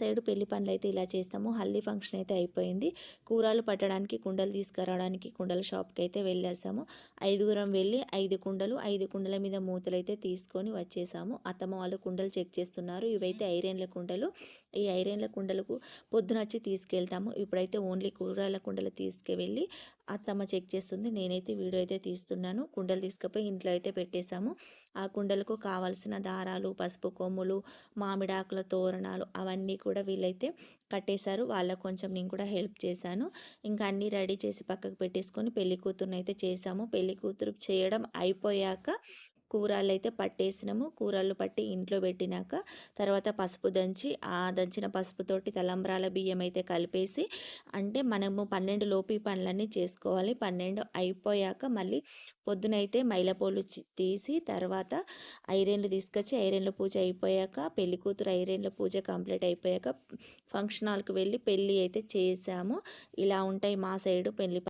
Side పెళ్ళి పనులు అయితే ఇలా చేస్తాము. హల్దీ ఫంక్షన్ అయితే అయిపోయింది. కూరలు పట్టడానికి కుండలు తీసుకురావడానికి కుండల షాప్కి అయితే వెళ్ళేసాము. ఐదుగురం వెళ్ళి ఐదు కుండలు ఐదు కుండల మీద మూతలు అయితే తీసుకొని వచ్చేసాము. అత్తమ్మ వాళ్ళు కుండలు చెక్ చేస్తున్నారు. ఇవైతే ఐరన్ల కుండలు. ఈ ఐరన్ల కుండలకు పొద్దున వచ్చి తీసుకెళ్తాము. ఇప్పుడైతే ఓన్లీ కూరల కుండలు తీసుకువెళ్ళి అత్తమ్మ చెక్ చేస్తుంది. నేనైతే వీడియో అయితే తీస్తున్నాను. కుండలు తీసుకుపోయి ఇంట్లో అయితే పెట్టేశాము ఆ కుండలకు కావాల్సిన దారాలు పసుపు కొమ్ములు మామిడాకుల తోరణాలు అవన్నీ కూడా వీళ్ళైతే కట్టేశారు. వాళ్ళకు కొంచెం నేను కూడా హెల్ప్ చేశాను. ఇంకా అన్నీ రెడీ చేసి పక్కకు పెట్టేసుకొని పెళ్ళి కూతురుని అయితే చేసాము పెళ్ళి కూతురు చేయడం అయిపోయాక కూరలు అయితే పట్టేసినాము. కూరలు పట్టి ఇంట్లో పెట్టినాక తర్వాత పసుపు దంచి ఆ దంచిన పసుపుతోటి తలంబ్రాల బియ్యం అయితే కలిపేసి అంటే మనము పన్నెండు లోపు ఈ పనులన్నీ చేసుకోవాలి. పన్నెండు అయిపోయాక మళ్ళీ పొద్దునైతే మైలపోలు తీసి తర్వాత ఐరన్లు తీసుకొచ్చి ఐరన్ల పూజ అయిపోయాక పెళ్ళి కూతురు ఐరన్ల పూజ కంప్లీట్ అయిపోయాక ఫంక్షన్ హాల్కి వెళ్ళి పెళ్ళి అయితే చేసాము. ఇలా ఉంటాయి మా సైడు పెళ్ళి